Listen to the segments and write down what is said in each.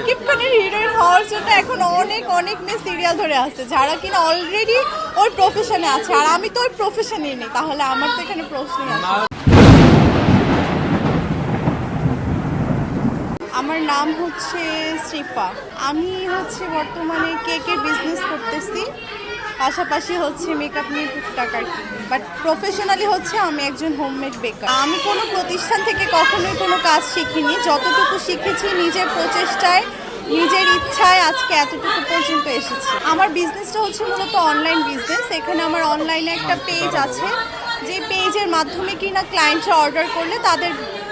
শাকিব খানের হিরোইন হওয়ার জন্য এখন অনেক অনেক মেয়ে সিরিয়াল ধরে আসছে যারা কিনা অলরেডি ওর প্রফেশনে আছে। আর আমি তো ওর প্রফেশনেই নেই, তাহলে আমার তো এখানে প্রশ্ন আছে। আমার নাম হচ্ছে শ্রীফা। আমি হচ্ছে বর্তমানে কেকের বিজনেস করতেছি। পাশাপাশি হচ্ছে মেকআপ নিয়ে টুকটাক আর কি। বাট প্রফেশনালি হচ্ছে আমি একজন হোমমেড বেকার আমি কোনো প্রতিষ্ঠান থেকে কখনোই কোনো কাজ শিখিনি। যতটুকু শিখেছি নিজের প্রচেষ্টায়, নিজের ইচ্ছায় আজকে এতটুকু পর্যন্ত এসেছি। আমার বিজনেসটা হচ্ছে মূলত অনলাইন বিজনেস এখানে আমার অনলাইনে একটা পেজ আছে। যে পেজের মাধ্যমে কিনা ক্লায়েন্টরা অর্ডার করলে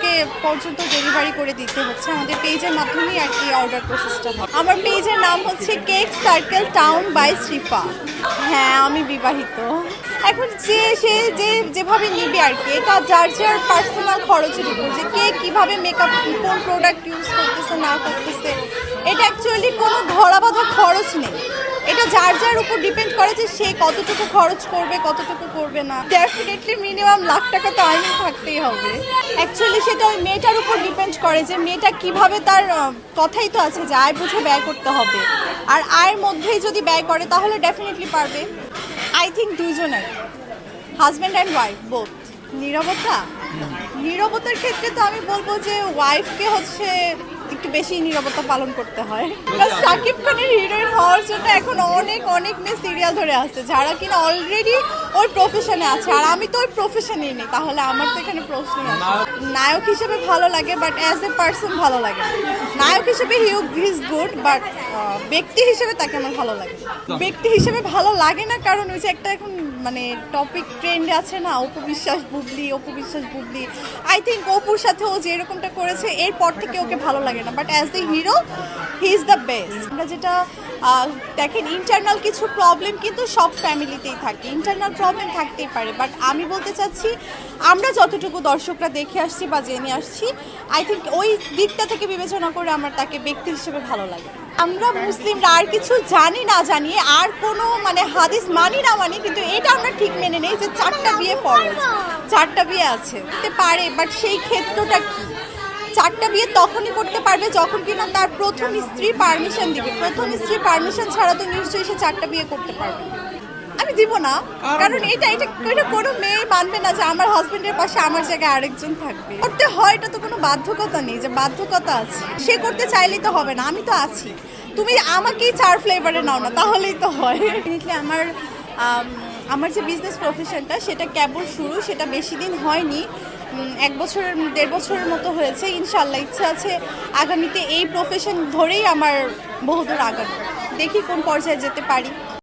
তাদেরকে পর্যন্ত ডেলিভারি করে দিতে হচ্ছে। আমাদের পেজের মাধ্যমেই আর কি অর্ডার প্রসেসটা হয়। আমার পেজের নাম হচ্ছে cake circle town by Shrifa হ্যাঁ আমি বিবাহিত। এখন যে, সে যে, যেভাবে নিবে আর কি, এটা যার যার পার্সোনাল খরচের উপর। যে কে কীভাবে মেকআপ কোন প্রোডাক্ট ইউজ করতেছে, না করতেছে, এটা অ্যাকচুয়ালি কোনো ধরা বাঁধা খরচ নেই। যার উপর ডিপেন্ড করে যে সে কতটুকু খরচ করবে, কতটুকু করবে না। ডেফিনেটলি মিনিমাম লাখ টাকা তো আর্নিং থাকতেই হবে। অ্যাকচুয়ালি সেটা ওই মেয়েটার উপর ডিপেন্ড করে যে মেয়েটা কীভাবে তার কথাই তো আছে যে আয় বুঝে ব্যয় করতে হবে। আর আয়ের মধ্যেই যদি ব্যয় করে, তাহলে ডেফিনেটলি পারবে। আই থিঙ্ক দুজনের হাজব্যান্ড অ্যান্ড ওয়াইফ বোথ নীরবতা? নীরবতার ক্ষেত্রে তো আমি বলব যে ওয়াইফকে হচ্ছে একটু বেশি নীরবতা পালন করতে হয়। শাকিব খানের হিরোইন এখন অনেক অনেক মেয়ে সিরিয়াল ধরে আসছে, যারা কিনা অলরেডি ওর প্রফেশনে আছে। আর আমি তো ওই প্রফেশনেই নেই তাহলে আমার তো এখানে প্রশ্নই আছে। নায়ক হিসেবে ভালো লাগে বাট অ্যাজ এ পার্সন ভালো লাগে। নায়ক হিসেবে হিউ ইজ গুড বাট ব্যক্তি হিসেবে তাকে আমার ভালো লাগে। ব্যক্তি হিসেবে ভালো লাগে না, কারণ ওই যে একটা এখন মানে টপিক ট্রেন্ডে আছে না অপু বিশ্বাস বুবলি অপু বিশ্বাস বুবলি। আই থিঙ্ক অপুর সাথে ও যে এরকমটা করেছে, এরপর থেকে ওকে ভালো লাগে না। But as the hero he is the best আমরা যেটা দেখেন ইন্টারনাল কিছু প্রবলেম কিন্তু সব ফ্যামিলিতেই থাকে। ইন্টারনাল প্রবলেম থাকতেই পারে বাট আমি বলতে চাচ্ছি, আমরা যতটুকু দর্শকরা দেখে আসছি বা জেনে আসছি আই থিঙ্ক ওই দিকটা থেকে বিবেচনা করে আমার তাকে ব্যক্তি হিসেবে ভালো লাগে। আমরা মুসলিমরা আর কিছু জানি না জানি আর কোনো মানে হাদিস মানি না মানি, কিন্তু এটা আমরা ঠিক মেনে নেই যে চারটা বিয়ে ফরজ চারটা বিয়ে আছে। পারে বাট সেই ক্ষেত্রটা কি? চারটা বিয়ে তখনই করতে পারবে যখন কিনা তার প্রথম স্ত্রী পারমিশন দিবে। প্রথম স্ত্রী পারমিশন ছাড়া তো নিশ্চয়ই সে চারটা বিয়ে করতে পারবে। আমি দিব না। কারণ এটা এটা এটা কোনো মেয়ে মানবে না যে আমার হাজবেন্ডের পাশে আমার জায়গায় আরেকজন থাকবে। করতে হয় এটা তো কোনো বাধ্যকতা নেই যে বাধ্যকতা আছে। সে করতে চাইলেই তো হবে না আমি তো আছি। তুমি আমাকেই চার ফ্লেভারে নাও না তাহলেই তো হয়। আমার আম, আমার যে বিজনেস প্রফেশনটা সেটা কেবল শুরু, সেটা বেশি দিন হয়নি। এক বছরের, দেড় বছরের মতো হয়েছে। ইনশাল্লাহ ইচ্ছা আছে আগামীতে এই প্রফেশন ধরেই আমার বহুদূর আগানো দেখি কোন পর্যায়ে যেতে পারি।